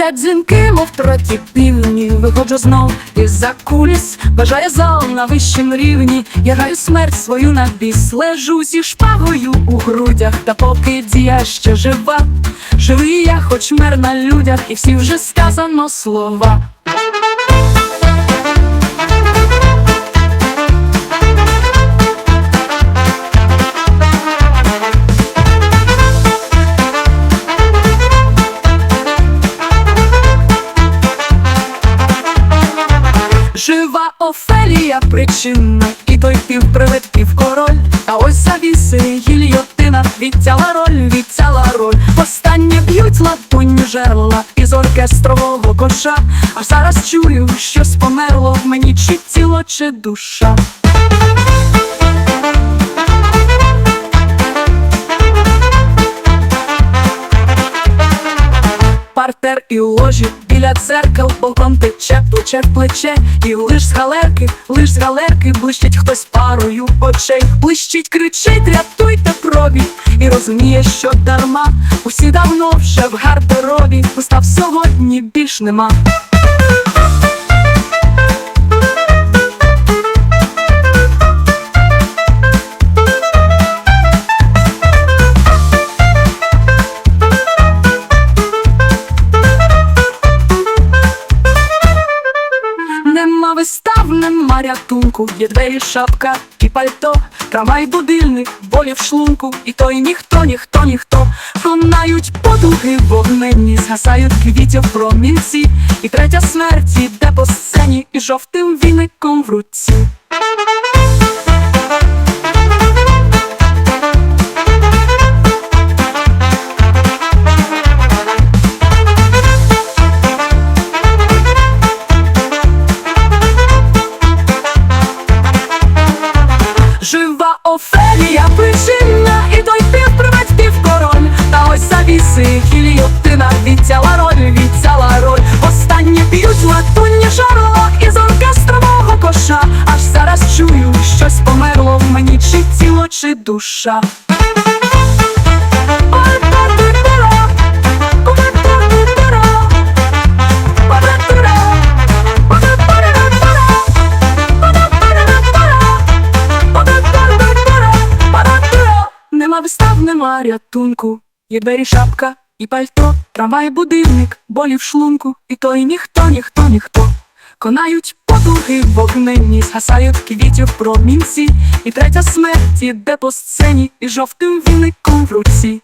Звучать дзвінки, мов троті півні. Виходжу знов із-за куліс Бажає зал на вищім рівні. Я граю смерть свою на біс Лежу зі шпагою у грудях. Та поки дія ще жива Живий я, хоч мер на людях. І всі вже сказано слова Офелія причина, і той півпривид півкороль. А ось завіси гільйотина, відтяла роль, відтяла роль. Останнє б'ють латунні жерла із оркестрового коша. Аж зараз чую, щось померло в мені, чи тіло, чи душа. Партер і ложі біля дзеркал боком тече, плече в плече, і лиш з галерки, лиш з галерки блищить хтось парою очей, блищить, кричить, рятуйте пробі, і розуміє, що дарма, усі давно вже в гардеробі, устав сьогодні більш. Нема нема рятунку, є двері, шапка і пальто, трамвай, будильник, болі в шлунку, і той ніхто, ніхто, ніхто. Конають подуги вогненні, згасають квітів промінці, і третя смерть іде по сцені, і жовтим віником в руці. Жива Офелія причина, і той півпривець півкороль. Та ось завіси гільйотина відтяла роль, відтяла роль. Останні б'ють латунні жарла із оркестрового коша. Аж зараз чую, щось померло в мені, чи тіло, чи душа. Нема рятунку, є двері, шапка і пальто, трамвай, будильник, болі в шлунку, і то і ніхто, ніхто, ніхто. Конають потуги вогненні, згасають квітів промінці, і третя смерть іде по сцені, і жовтим віником в руці.